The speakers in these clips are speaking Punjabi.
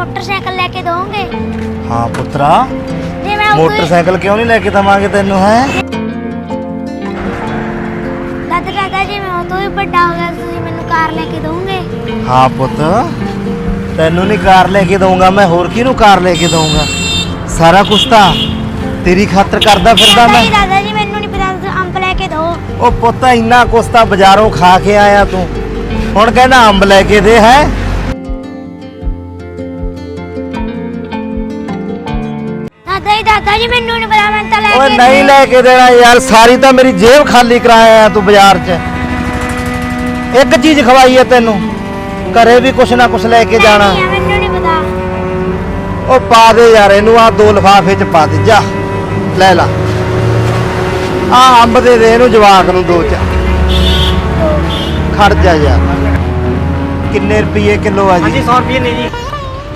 ਮੋਟਰਸਾਈਕਲ ਲੈ ਕੇ ਦੋਗੇ? ਹਾਂ ਪੁੱਤਰਾ। ਜੇ ਮੈਂ ਮੋਟਰਸਾਈਕਲ ਕਿਉਂ ਨਹੀਂ ਲੈ ਕੇ ਦਵਾਂਗੇ ਤੈਨੂੰ ਹੈ? ਦਾਦਾ ਦਾਦਾ ਜੀ ਮੈਂ ਉਦੋਂ ਹੀ ਵੱਡਾ ਹੋ ਗਿਆ ਤੁਸੀਂ ਮੈਨੂੰ ਕਾਰ ਲੈ ਕੇ ਦੋਗੇ? ਹਾਂ ਪੁੱਤ ਤੈਨੂੰ ਨਹੀਂ ਕਾਰ ਲੈ ਕੇ ਦਊਂਗਾ ਮੈਂ ਹੋਰ ਕਿਹਨੂੰ ਕਾਰ ਲੈ ਕੇ ਦਊਂਗਾ? ਸਾਰਾ ਕੁਛ ਤਾਂ ਤੇਰੀ ਖਾਤਰ ਕਰਦਾ ਫਿਰਦਾ ਮੈਂ। ਜੀ ਦਾਦਾ ਜੀ ਮੈਨੂੰ ਨਹੀਂ ਪਤਾ ਤੁਸੀਂ ਅੰਬ ਲੈ ਕੇ ਦੋ। ਉਹ ਪੁੱਤ ਇੰਨਾ ਕੁਛ ਤਾਂ ਬਾਜ਼ਾਰੋਂ ਖਾ ਕੇ ਆਇਆ ਤੂੰ। ਹੁਣ ਕਹਿੰਦਾ ਅੰਬ ਲੈ ਕੇ ਦੇ ਹੈ? ਦਾਦਾ ਜੀ ਮੈਨੂੰ ਨਹੀਂ ਪਤਾ ਮੈਂ ਤਾਂ ਲੈ ਓਏ ਕੇ ਨਹੀਂ ਲੈ ਕੇ ਦੇਣਾ ਯਾਰ ਸਾਰੀ ਤਾਂ ਮੇਰੀ ਜੇਬ ਖਾਲੀ ਕਰਾਇਆ ਤੂੰ ਬਾਜ਼ਾਰ 'ਚ। ਇੱਕ ਚੀਜ਼ ਖਵਾਈ ਹੈ ਤੈਨੂੰ ਘਰੇ ਵੀ ਕੁਛ ਨਾ ਕੁਛ ਲੈ ਕੇ ਜਾਣਾ। ਨਹੀਂ ਆ, ਮੈਨੂੰ ਨਹੀਂ ਪਤਾ। ਉਹ ਪਾ ਦੇ ਯਾਰ ਇਹਨੂੰ ਆ ਦੋ ਲਿਫਾਫੇ 'ਚ ਪਾ ਦੇ ਜਾ ਲੈ ਲਾ। ਆ ਅੰਬ ਦੇ ਦੇ ਇਹਨੂੰ ਜਵਾਕ ਨੂੰ ਦੋ ਚ ਖੜ ਜਾ ਯਾਰ। ਕਿੰਨੇ ਰੁਪਏ ਕਿਲੋ ਆ ਹਾਂਜੀ ਜੀ 100 ਰੁਪਏ ਨੇ ਜੀ।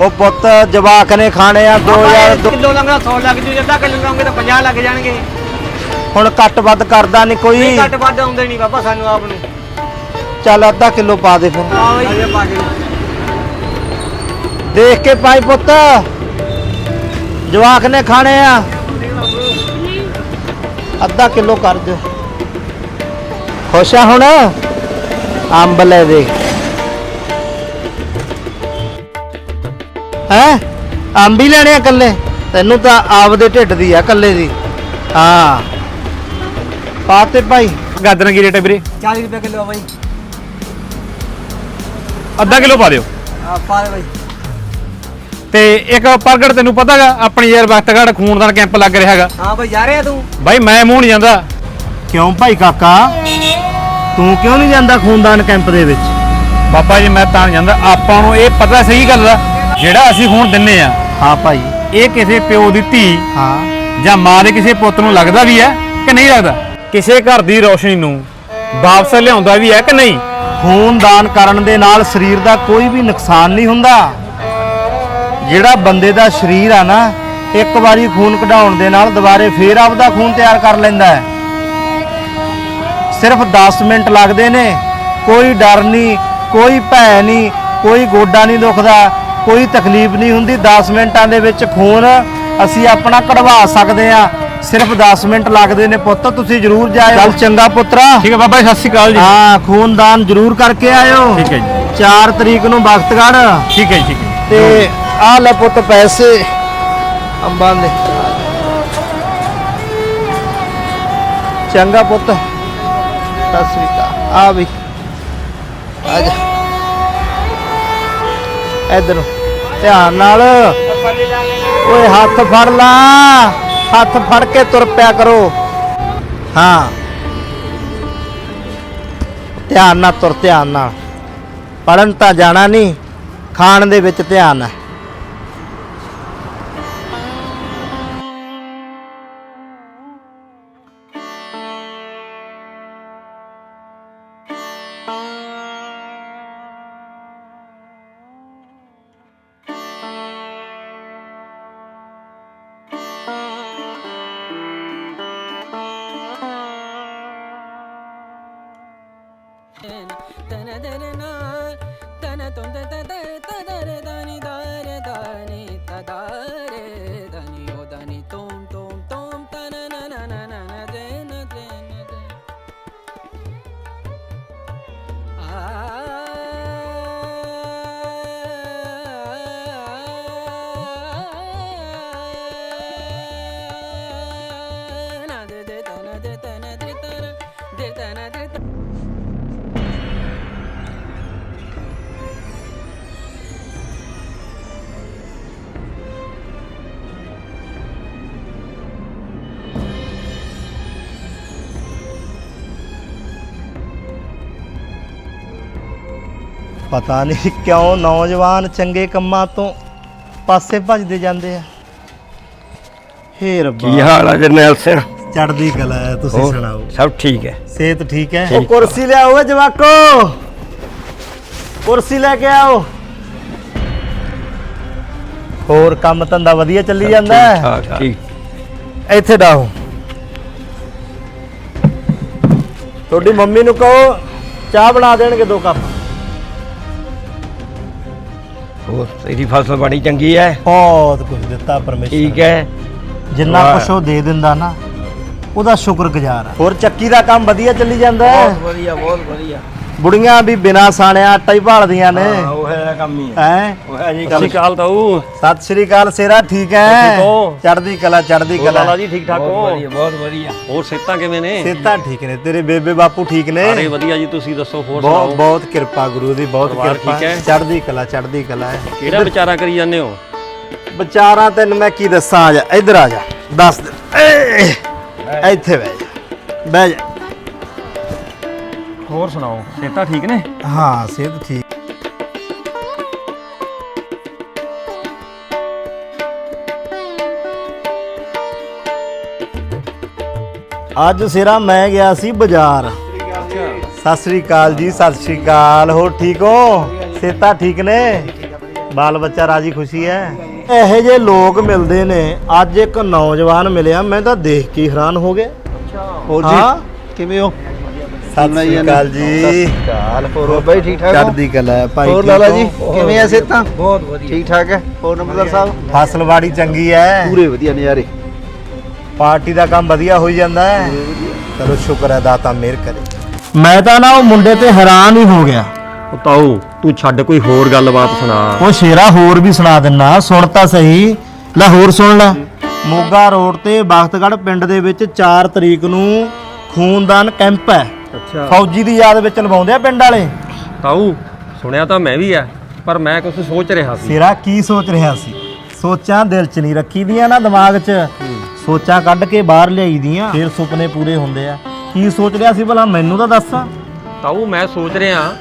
ਉਹ ਪੁੱਤ ਜਵਾਕ ਨੇ ਖਾਣੇ ਆ 2000 ਦੋ- ਕਿਲੋ ਲੰਗਾ 100 ਲੱਗ ਜੂ ਅੱਧਾ ਕਿਲੋ ਲੰਗੇ ਤਾਂ 50 ਲੱਗ ਜਾਣਗੇ। ਹੁਣ ਘੱਟ ਵੱਧ ਕਰਦਾ ਨਹੀਂ ਕੋਈ। ਨਹੀਂ ਘੱਟ ਵੱਧ ਆਉਂਦੇ ਨਹੀਂ ਬਾਬਾ ਸਾਨੂੰ ਆਪ ਨੂੰ। ਚੱਲ ਅੱਧਾ ਕਿਲੋ ਪਾ ਦੇ ਫਿਰ। ਆਹ ਜੀ ਪਾ ਕੇ। ਦੇਖ ਕੇ ਪਾਈ ਪੁੱਤ। ਜਵਾਕ ਨੇ ਖਾਣੇ ਆ। ਅੱਧਾ ਕਿਲੋ ਕਰ ਦਿਓ ਖੁਸ਼ ਆ ਹੁਣ? ਅੰਬ ਲੈ ਦੇ। ਹੈ? ਅੰਬ ਹੀ ਲੈਣੇ ਆ ਕੱਲੇ ਤੈਨੂੰ ਤਾਂ ਆਪਦੇ ਢਿੱਡ ਦੀ ਆ ਕੱਲੇ ਦੀ। ਹਾਂ। ਪਾਤੇ ਭਾਈ। ਗਾਜਰਾਂ ਕੀ ਰੇਟ ਹੈ ਵੀਰੇ? 40 ਰੁਪਏ ਕਿਲੋ ਆ ਬਾਈ। ਅੱਧਾ ਕਿਲੋ ਪਾ ਦਿਓ। ਆ ਪਾ ਦੇ ਬਾਈ। ਤੇ ਇੱਕ ਪ੍ਰਗਟ ਤੈਨੂੰ ਪਤਾਗਾ ਆਪਣੀ ਯਾਰ ਵਕਤਗੜ ਖੂਨਦਾਨ ਕੈਂਪ ਲੱਗ ਰਿਹਾ ਹੈਗਾ। ਹਾਂ ਬਾਈ ਜਾ ਰਿਹਾ ਤੂੰ। ਬਾਈ ਮੈਂ ਮੂੰਹ ਨਹੀਂ ਜਾਂਦਾ। ਕਿਉਂ ਭਾਈ ਕਾਕਾ? ਤੂੰ ਕਿਉਂ ਨਹੀਂ ਜਾਂਦਾ ਖੂਨਦਾਨ ਕੈਂਪ ਦੇ ਵਿੱਚ? ਬਾਬਾ ਜੀ ਮੈਂ ਤਾਂ ਨਹੀਂ ਜਾਂਦਾ। ਆਪਾਂ ਨੂੰ ਇਹ ਪਤਾ ਸਹੀ ਗੱਲ ਦਾ ਜਿਹੜਾ ਅਸੀਂ ਖੂਨ ਦਿੰਨੇ ਆ। ਹਾਂ ਭਾਈ। ਇਹ ਕਿਸੇ ਪਿਓ ਦੀ ਧੀ ਹਾਂ। ਜਾਂ ਮਾਂ ਦੇ ਕਿਸੇ ਪੁੱਤ ਨੂੰ ਲੱਗਦਾ ਵੀ ਹੈ ਕਿ ਨਹੀਂ ਲੱਗਦਾ? ਕਿਸੇ ਘਰ ਦੀ ਰੋਸ਼ਨੀ ਨੂੰ ਵਾਪਸ ਲਿਆਉਂਦਾ ਵੀ ਹੈ ਕਿ ਨਹੀਂ? ਖੂਨ ਦਾਨ ਕਰਨ ਦੇ ਨਾਲ ਸਰੀਰ ਦਾ ਕੋਈ ਵੀ ਨੁਕਸਾਨ ਨਹੀਂ ਹੁੰਦਾ। ਜਿਹੜਾ ਬੰਦੇ ਦਾ ਸਰੀਰ ਆ ਨਾ ਇੱਕ ਵਾਰੀ ਖੂਨ ਕਢਾਉਣ ਦੇ ਨਾਲ ਦੁਬਾਰੇ ਫੇਰ ਆਪਦਾ ਖੂਨ ਤਿਆਰ ਕਰ ਲੈਂਦਾ ਹੈ। ਸਿਰਫ 10 ਮਿੰਟ ਲੱਗਦੇ ਨੇ ਕੋਈ ਡਰ ਨਹੀਂ ਕੋਈ ਭੈ ਨਹੀਂ ਕੋਈ ਗੋਡਾ ਨਹੀਂ ਦੁਖਦਾ ਕੋਈ ਤਕਲੀਫ ਨਹੀਂ ਹੁੰਦੀ। 10 ਮਿੰਟਾਂ ਦੇ ਵਿੱਚ ਖੂਨ ਅਸੀਂ ਆਪਣਾ ਕਢਵਾ ਸਕਦੇ ਆ ਸਿਰਫ 10 ਮਿੰਟ ਲੱਗਦੇ ਨੇ ਪੁੱਤ ਤੁਸੀਂ ਜ਼ਰੂਰ ਜਾਇਓ। ਚੱਲ ਚੰਗਾ ਪੁੱਤਰਾ। ਠੀਕ ਹੈ ਬਾਬਾ ਜੀ ਸਤਿ ਸ਼੍ਰੀ ਅਕਾਲ ਜੀ। ਹਾਂ ਖੂਨਦਾਨ ਜ਼ਰੂਰ ਕਰਕੇ ਆਇਓ। ਠੀਕ ਹੈ ਜੀ। 4 ਤਰੀਕ ਨੂੰ ਬਖਤਗੜ ਠੀਕ ਹੈ ਜੀ, ਠੀਕ ਹੈ। ਤੇ ਆ ਲੈ ਪੁੱਤ ਪੈਸੇ। ਅੰਬਾਂ ਦੇ। ਚੰਗਾ ਪੁੱਤ। ਸਤਿ ਸ੍ਰੀ ਅਕਾਲ। ਆ ਵੀ। ਆ ਜਾ। ਇਧਰ ਧਿਆਨ ਨਾਲ। ਓਏ, ਹੱਥ ਫੜ ਲਾ। ਹੱਥ ਫੜ ਕੇ ਤੁਰ ਪਿਆ ਕਰੋ। ਹਾਂ। ਧਿਆਨ ਨਾਲ ਤੁਰ, ਧਿਆਨ ਨਾਲ। ਪੜਨ ਤਾਂ ਜਾਣਾ ਨਹੀਂ। ਖਾਣ ਦੇ ਵਿੱਚ ਧਿਆਨ ਹੈ। Another. ਪਤਾ ਨਹੀਂ ਕਿਉਂ ਨੌਜਵਾਨ ਚੰਗੇ ਕੰਮਾਂ ਤੋਂ ਪਾਸੇ ਭੱਜਦੇ ਜਾਂਦੇ ਆ। ਹੇ ਰੱਬਾ। ਕੀ ਹਾਲ ਆ ਜਰਨੈਲ ਸਿੰਘ ਚੜਦੀ ਕਲਾ ਹੈ ਤੁਸੀਂ ਹੋਰ? ਸੁਣਾਓ। ਸਭ ਠੀਕ ਹੈ। ਸਿਹਤ ਠੀਕ ਹੈ? ਉਹ ਕੁਰਸੀ ਲਿਆਓ ਓਏ ਜਵਾਕੋ। ਕੁਰਸੀ ਲੈ ਕੇ ਆਓ। ਹੋਰ ਕੰਮ ਧੰਦਾ ਵਧੀਆ ਚੱਲੀ ਜਾਂਦਾ ਹੈ? ਠੀਕ ਇੱਥੇ ਡਾਹੋ ਤੁਹਾਡੀ ਮੰਮੀ ਨੂੰ ਕਹੋ ਚਾਹ ਬਣਾ ਦੇਣਗੇ ਦੋ ਕੱਪ। ਹੋਰ ਤੇਰੀ ਫਸਲ ਬੜੀ ਚੰਗੀ ਹੈ ਬਹੁਤ ਕੁਝ ਦਿੱਤਾ ਪਰਮੇਸ਼ਰ ਠੀਕ। ਹੈ ਜਿੰਨਾ ਵਾਹ। ਕੁਛ ਉਹ ਦੇ ਦਿੰਦਾ ਨਾ ਉਹਦਾ ਸ਼ੁਕਰਗੁਜ਼ਾਰ ਆ। ਹੋਰ ਚੱਕੀ ਦਾ ਕੰਮ ਵਧੀਆ ਚੱਲੀ ਜਾਂਦਾ ਬਹੁਤ ਵਧੀਆ ਬਹੁਤ ਵਧੀਆ। ਬੁੜੀਆਂ ਵੀ ਬਿਨਾ ਸਾਣਿਆ ਆਟਾ ਹੀ ਭਾਲਦੀਆਂ ਨੇ। ਹਾਂ ਉਹ ਹੈ। ਕੰਮ ਹੀ ਹੈ। ਹੈ? ਜੀ ਸਤਿ ਗੱਲ ਸ਼੍ਰੀ ਅਕਾਲ ਤਾਊ। ਸਤਿ ਸ੍ਰੀ ਅਕਾਲ ਸੇਰਾ ਠੀਕ ਹੈ? ਠੀਕ ਹੋ? ਚੜ੍ਹਦੀ ਕਲਾ ਚੜ੍ਹਦੀ ਲਾਲਾ ਕਲਾ। ਜੀ ਠੀਕ ਠਾਕ ਬਹੁਤ ਹੋ? ਵਧੀਆ ਬਹੁਤ ਵਧੀਆ। ਹੋਰ ਸਿਹਤਾਂ ਕਿਵੇਂ ਨੇ? ਸੇਤਾ ਠੀਕ ਨੇ। ਤੇਰੇ ਬੇਬੇ ਬਾਪੂ ਠੀਕ ਨੇ? ਸਾਰੇ ਵਧੀਆ ਜੀ ਤੁਸੀਂ ਦੱਸੋ ਹੋਰ ਬਹੁਤ ਸੁਣਾਓ? ਬਹੁਤ ਕਿਰਪਾ ਗੁਰੂ ਦੀ ਬਹੁਤ ਪਰਿਵਾਰ ਕਿਰਪਾ। ਠੀਕ ਹੈ? ਚੜ੍ਹਦੀ ਕਲਾ ਚੜ੍ਹਦੀ ਕਲਾ ਹੈ। ਕਿਹੜਾ ਵਿਚਾਰਾ ਕਰੀ ਜਾਂਦੇ ਹੋ? ਵਿਚਾਰਾਂ ਤੈਨੂੰ ਮੈਂ ਕੀ ਦੱਸਾਂ ਆ ਜਾ ਇੱਧਰ ਆ ਜਾ। ਦੱਸ ਦੇ। ਏ, ਇੱਥੇ ਬਹਿ ਜਾ ਬਹਿ ਜਾ। ਹੋਰ ਸੁਣਾਓ ਸਿਹਤਾਂ ਠੀਕ ਨੇ? ਹਾਂ ਸਿਹਤ ਠੀਕ ਅੱਜ ਸਿਰਾ ਮੈਂ ਗਿਆ ਸੀ ਬਾਜ਼ਾਰ। ਸਤਿ ਸ੍ਰੀ ਅਕਾਲ ਜੀ ਸਤਿ ਸ੍ਰੀ ਅਕਾਲ। ਹੋਰ ਠੀਕ ਹੋ? ਸਿਹਤਾਂ ਠੀਕ ਨੇ? ਬਾਲ ਬੱਚਾ ਰਾਜੀ ਖੁਸ਼ੀ ਹੈ? ਇਹੋ ਜਿਹੇ ਲੋਕ ਮਿਲਦੇ ਨੇ ਅੱਜ ਇੱਕ ਨੌਜਵਾਨ ਮਿਲਿਆ ਮੈਂ ਤਾਂ ਦੇਖ ਕੇ ਹੀ ਹੈਰਾਨ ਹੋ ਗਿਆ। ਹੋਰ ਹਾਂ? ਜੀ ਕਿਵੇਂ ਹੋ? ਸਤਿ ਸ੍ਰੀ ਅਕਾਲ ਜੀ। ਕਾਲ ਹੋਰ ਬਾਈ ਠੀਕ ਠਾਕ ਹੋ? ਚੜ੍ਹਦੀ ਕਲਾ ਹੈ ਭਾਈ ਹੋਰ ਲਾਲਾ ਹੋ? ਜੀ ਕਿਵੇਂ ਐ ਸਿਹਤਾਂ? ਬਹੁਤ ਵਧੀਆ। ਠੀਕ ਠਾਕ ਹੈ? ਹੋਰ ਨੰਬਰਦਾਰ ਸਾਹਿਬ? ਫਸਲਵਾੜੀ ਚੰਗੀ ਹੈ? ਪੂਰੇ ਵਧੀਆ ਨਜ਼ਾਰੇ। ਪਾਰਟੀ ਦਾ ਕੰਮ ਵਧੀਆ ਹੋਈ ਜਾਂਦਾ ਹੈ। ਚਲੋ ਸ਼ੁਕਰ ਹੈ ਦਾਤਾ ਮਿਹਰ ਕਰੇ। ਮੈਂ ਤਾਂ ਨਾ ਉਹ ਮੁੰਡੇ ਤੇ ਹੈਰਾਨ ਹੀ ਹੋ ਗਿਆ। ਉਹ ਤਾਊ ਤੂੰ ਛੱਡ ਕੋਈ ਹੋਰ ਗੱਲਬਾਤ ਸੁਣਾ। ਉਹ ਸ਼ੇਰਾ ਹੋਰ ਵੀ ਸੁਣਾ ਦਿੰਨਾ ਸੁਣ ਤਾਂ ਸਹੀ। ਲੈ ਹੋਰ ਸੁਣ ਲੈ। ਮੋਗਾ ਰੋਡ ਤੇ ਬਖਤਗੜ੍ਹ ਪਿੰਡ ਦੇ ਵਿੱਚ 4 ਤਰੀਕ ਨੂੰ ਖੂਨਦਾਨ ਕੈਂਪ ਹੈ। ਅੱਛਾ। ਫੌਜੀ ਦੀ ਯਾਦ ਵਿੱਚ ਲਵਾਉਂਦੇ ਆ ਪਿੰਡ ਵਾਲੇ? ਤਾਊ ਸੁਣਿਆ ਤਾਂ ਮੈਂ ਵੀ ਆ ਪਰ ਮੈਂ ਕੁਝ ਸੋਚ ਰਿਹਾ ਸੀ। ਸ਼ੇਰਾ ਕੀ ਸੋਚ ਰਿਹਾ ਸੀ? ਸੋਚਾਂ ਦਿਲ 'ਚ ਨਹੀਂ ਰੱਖੀ ਦੀਆਂ ਨਾ ਦਿਮਾਗ 'ਚ। ਸੋਚਾਂ ਕੱਢ ਕੇ ਬਾਹਰ ਲਿਆਈ ਦੀਆਂ। ਫਿਰ ਸੁਪਨੇ ਪੂਰੇ ਹੁੰਦੇ ਆ। ਕੀ ਸੋਚ ਰਿਹਾ ਸੀ ਭਲਾ? ਮੈਨੂੰ ਤਾਂ ਦੱਸ। ਤਾਊ ਮੈਂ ਸੋਚ ਰਿਹਾ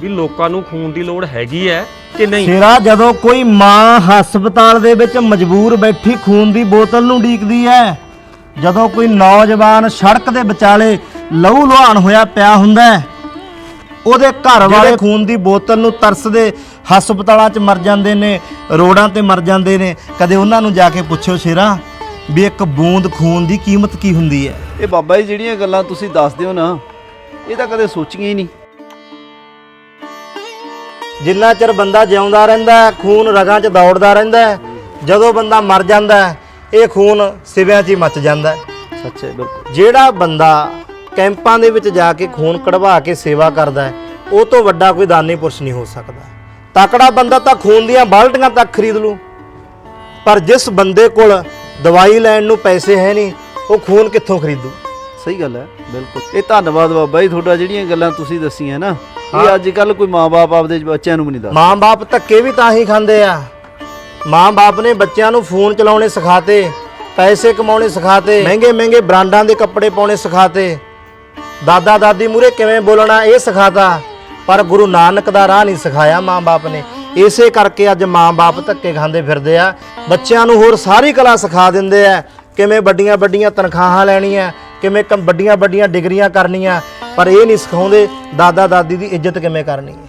ਵੀ ਲੋਕਾਂ ਨੂੰ ਖੂਨ ਦੀ ਲੋੜ ਹੈਗੀ ਹੈ ਕਿ ਨਹੀਂ? ਸ਼ੇਰਾ ਜਦੋਂ ਕੋਈ ਮਾਂ ਹਸਪਤਾਲ ਦੇ ਵਿੱਚ ਮਜਬੂਰ ਬੈਠੀ ਖੂਨ ਦੀ ਬੋਤਲ ਨੂੰ ਢੀਕਦੀ ਹੈ ਜਦੋਂ ਕੋਈ ਨੌਜਵਾਨ ਸੜਕ ਦੇ ਵਿਚਾਲੇ ਲਹੂ ਲੁਹਾਨ ਹੋਇਆ ਪਿਆ ਹੁੰਦਾ ਹੈ ਉਹਦੇ ਘਰ ਵਾਲੇ ਖੂਨ ਦੀ ਬੋਤਲ ਨੂੰ ਤਰਸਦੇ ਹਸਪਤਾਲਾਂ 'ਚ ਮਰ ਜਾਂਦੇ ਨੇ ਰੋਡਾਂ ਤੇ ਮਰ ਜਾਂਦੇ ਨੇ ਕਦੇ ਉਹਨਾਂ ਨੂੰ ਜਾ ਕੇ ਪੁੱਛੋ ਸ਼ੇਰਾ। ਵੀ ਇੱਕ ਬੂੰਦ ਖੂਨ ਦੀ ਕੀਮਤ ਕੀ ਹੁੰਦੀ ਹੈ? ਇਹ ਬਾਬਾ ਜੀ ਜਿਹੜੀਆਂ ਗੱਲਾਂ ਤੁਸੀਂ ਦੱਸਦੇ ਹੋ ਨਾ ਇਹ ਤਾਂ ਕਦੇ ਸੋਚੀਆਂ ਹੀ ਨਹੀਂ। ਜਿੰਨਾ ਚਿਰ ਬੰਦਾ ਜਿਉਂਦਾ ਰਹਿੰਦਾ ਹੈ ਖੂਨ ਰਗਾਂ 'ਚ ਦੌੜਦਾ ਰਹਿੰਦਾ ਹੈ ਜਦੋਂ ਬੰਦਾ ਮਰ ਜਾਂਦਾ ਹੈ ਇਹ ਖੂਨ ਸਿਵਿਆਂ 'ਚ ਹੀ ਮੱਚ ਜਾਂਦਾ ਹੈ। ਸੱਚ ਬਿਲਕੁਲ। ਜਿਹੜਾ ਬੰਦਾ ਕੈਂਪਾਂ ਦੇ ਵਿੱਚ ਜਾ ਕੇ ਖੂਨ ਕਢਵਾ ਕੇ ਸੇਵਾ ਕਰਦਾ ਹੈ ਉਹ ਤੋਂ ਵੱਡਾ ਕੋਈ ਦਾਨੀ ਪੁਰਸ਼ ਨਹੀਂ ਹੋ ਸਕਦਾ। ਤਕੜਾ ਬੰਦਾ ਤਾਂ ਖੂਨ ਦੀਆਂ ਬਾਲਟੀਆਂ ਤੱਕ ਖਰੀਦ ਲੂ। ਪਰ ਜਿਸ ਬੰਦੇ ਕੋਲ ਦਵਾਈ ਲੈਣ ਨੂੰ ਪੈਸੇ ਹੈ ਨਹੀਂ ਉਹ ਖੂਨ ਕਿੱਥੋਂ ਖਰੀਦੂ? ਸਹੀ ਗੱਲ ਹੈ ਬਿਲਕੁਲ। ਇਹ ਧੰਨਵਾਦ ਬਾਬਾ ਜੀ ਤੁਹਾਡਾ ਜਿਹੜੀਆਂ ਗੱਲਾਂ ਤੁਸੀਂ ਦੱਸੀਆਂ ਨਾ ਇਹ ਅੱਜ ਕੱਲ ਕੋਈ ਮਾਪੇ ਆਪਦੇ ਬੱਚਿਆਂ ਨੂੰ ਵੀ ਨਹੀਂ ਦੱਸਦੇ। ਮਾਂ-ਬਾਪ ਧੱਕੇ ਵੀ ਤਾਂ ਹੀ ਖਾਂਦੇ ਆ। ਮਾਂ-ਬਾਪ ਨੇ ਬੱਚਿਆਂ ਨੂੰ ਫੋਨ ਚਲਾਉਣੇ ਸਿਖਾਤੇ ਪੈਸੇ ਕਮਾਉਣੇ ਸਿਖਾਤੇ ਮਹਿੰਗੇ-ਮਹਿੰਗੇ ਬ੍ਰਾਂਡਾਂ ਦੇ ਕੱਪੜੇ ਪਾਉਣੇ ਸਿਖਾਤੇ। ਦਾਦਾ ਦਾਦੀ ਮੂਰੇ ਕਿਵੇਂ ਬੋਲਣਾ ਇਹ ਸਿਖਾਤਾ ਪਰ ਗੁਰੂ ਨਾਨਕ ਦਾ ਰਾਹ ਨਹੀਂ ਸਿਖਾਇਆ ਮਾਂ-ਬਾਪ ਨੇ। ਇਸੇ ਕਰਕੇ ਅੱਜ ਮਾਂ-ਬਾਪ ਧੱਕੇ ਖਾਂਦੇ ਫਿਰਦੇ ਆ। ਬੱਚਿਆਂ ਨੂੰ ਹੋਰ ਸਾਰੀ ਕਲਾ ਸਿਖਾ ਦਿੰਦੇ ਆ ਕਿਵੇਂ ਵੱਡੀਆਂ ਵੱਡੀਆਂ ਤਨਖਾਹਾਂ ਲੈਣੀਆਂ ਕਿਵੇਂ ਕੰ ਵੱਡੀਆਂ ਵੱਡੀਆਂ ਡਿਗਰੀਆਂ ਕਰਨੀਆਂ ਪਰ ਇਹ ਨਹੀਂ ਸਿਖਾਉਂਦੇ ਦਾਦਾ ਦਾਦੀ ਦੀ ਇੱਜ਼ਤ ਕਿਵੇਂ ਕਰਨੀ ਹੈ।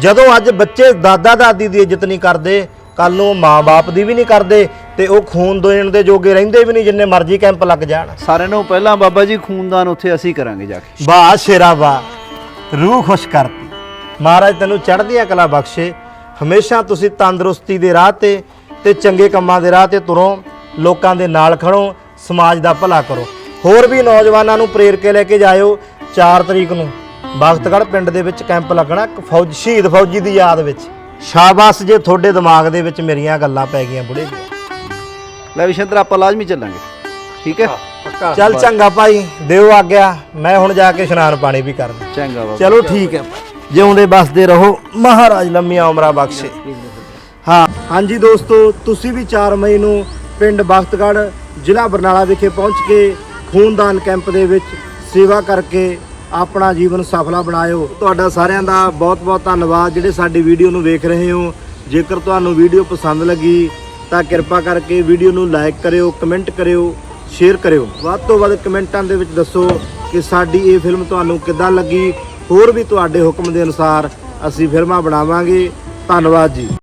ਜਦੋਂ ਅੱਜ ਬੱਚੇ ਦਾਦਾ ਦਾਦੀ ਦੀ ਇੱਜ਼ਤ ਨਹੀਂ ਕਰਦੇ ਕੱਲ ਨੂੰ ਮਾਂ-ਬਾਪ ਦੀ ਵੀ ਨਹੀਂ ਕਰਦੇ ਤੇ ਉਹ ਖੂਨ ਦੇਣ ਦੇ ਜੋਗੇ ਰਹਿੰਦੇ ਵੀ ਨਹੀਂ ਜਿੰਨੇ ਮਰਜ਼ੀ ਕੈਂਪ ਲੱਗ ਜਾਣ। ਸਾਰਿਆਂ ਨੂੰ ਪਹਿਲਾਂ ਬਾਬਾ ਜੀ ਖੂਨਦਾਨ ਉੱਥੇ ਅਸੀਂ ਕਰਾਂਗੇ ਜਾ ਕੇ। ਵਾਹ ਸ਼ੇਰਾ ਵਾਹ। ਰੂਹ ਖੁਸ਼ ਕਰਤੀ। ਮਹਾਰਾਜ ਤੈਨੂੰ ਚੜ੍ਹਦੀਆਂ ਕਲਾ ਬਖਸ਼ੇ। ਹਮੇਸ਼ਾ ਤੁਸੀਂ ਤੰਦਰੁਸਤੀ ਦੇ ਰਾਹ ਤੇ ਤੇ ਚੰਗੇ ਕੰਮਾਂ ਦੇ ਰਾਹ ਤੇ ਤੁਰੋ ਲੋਕਾਂ ਦੇ ਨਾਲ ਖੜੋ ਸਮਾਜ ਦਾ ਭਲਾ ਕਰੋ। ਹੋਰ ਵੀ ਨੌਜਵਾਨਾਂ ਨੂੰ ਪ੍ਰੇਰ ਕੇ ਲੈ ਕੇ ਜਾਇਓ 4 ਤਰੀਕ ਨੂੰ। ਬਖਤਗੜ੍ਹ ਪਿੰਡ ਦੇ ਵਿੱਚ ਕੈਂਪ ਲੱਗਣਾ ਇੱਕ ਫੌਜ ਸ਼ਹੀਦ ਫੌਜੀ ਦੀ ਯਾਦ ਵਿੱਚ। ਸ਼ਾਬਾਸ਼ ਜੇ ਤੁਹਾਡੇ ਦਿਮਾਗ ਦੇ ਵਿੱਚ ਮੇਰੀਆਂ ਗੱਲਾਂ ਪੈ ਗਈਆਂ ਬੁੜੇ ਜੀ। ਲੈ ਵਿਸ਼ੰਦਰ ਆਪਾਂ ਲਾਜ਼ਮੀ ਚੱਲਾਂਗੇ। ਠੀਕ ਹੈ? ਚੱਲ ਚੰਗਾ ਭਾਈ ਦਿਓ ਆਗਿਆ। ਮੈਂ ਹੁਣ ਜਾ ਕੇ ਇਸ਼ਨਾਨ ਪਾਣੀ ਵੀ ਕਰਨਾ। ਚੰਗਾ ਬਾਬਾ। ਚਲੋ ਠੀਕ ਹੈ। ਜਿਉਂਦੇ ਬਸਦੇ ਰਹੋ। ਮਹਾਰਾਜ ਲੰਮੀਆਂ ਉਮਰਾਂ ਬਖਸ਼ੇ। ਹਾਂ, ਹਾਂਜੀ ਦੋਸਤੋ, ਤੁਸੀਂ ਵੀ 4 ਮਈ ਨੂੰ ਪਿੰਡ ਬਖਤਗੜ੍ਹ, ਜ਼ਿਲ੍ਹਾ ਬਰਨਾਲਾ ਵਿਖੇ ਪਹੁੰਚ ਕੇ ਖੂਨਦਾਨ ਕੈਂਪ ਦੇ ਵਿੱਚ ਸੇਵਾ ਕਰਕੇ ਆਪਣਾ ਜੀਵਨ ਸਫਲਾ ਬਣਾਇਓ। ਤੁਹਾਡਾ ਸਾਰਿਆਂ ਦਾ ਬਹੁਤ-ਬਹੁਤ ਧੰਨਵਾਦ ਜਿਹੜੇ ਸਾਡੀ ਵੀਡੀਓ ਨੂੰ ਵੇਖ ਰਹੇ ਹੋ। ਜੇਕਰ ਤੁਹਾਨੂੰ ਵੀਡੀਓ ਪਸੰਦ ਲੱਗੀ, ਤਾਂ ਕਿਰਪਾ ਕਰਕੇ ਵੀਡੀਓ ਨੂੰ ਲਾਈਕ ਕਰਿਓ, ਕਮੈਂਟ ਕਰਿਓ, ਸ਼ੇਅਰ ਕਰਿਓ। ਵੱਧ ਤੋਂ ਵੱਧ ਕਮੈਂਟਾਂ ਦੇ ਵਿੱਚ ਦੱਸੋ ਕਿ ਸਾਡੀ ਇਹ ਫਿਲਮ ਤੁਹਾਨੂੰ ਕਿੱਦਾਂ ਲੱਗੀ ਹੋਰ ਵੀ ਤੁਹਾਡੇ ਹੁਕਮ ਦੇ ਅਨੁਸਾਰ ਅਸੀਂ ਫਿਲਮਾਂ ਬਣਾਵਾਂਗੇ। ਧੰਨਵਾਦ ਜੀ।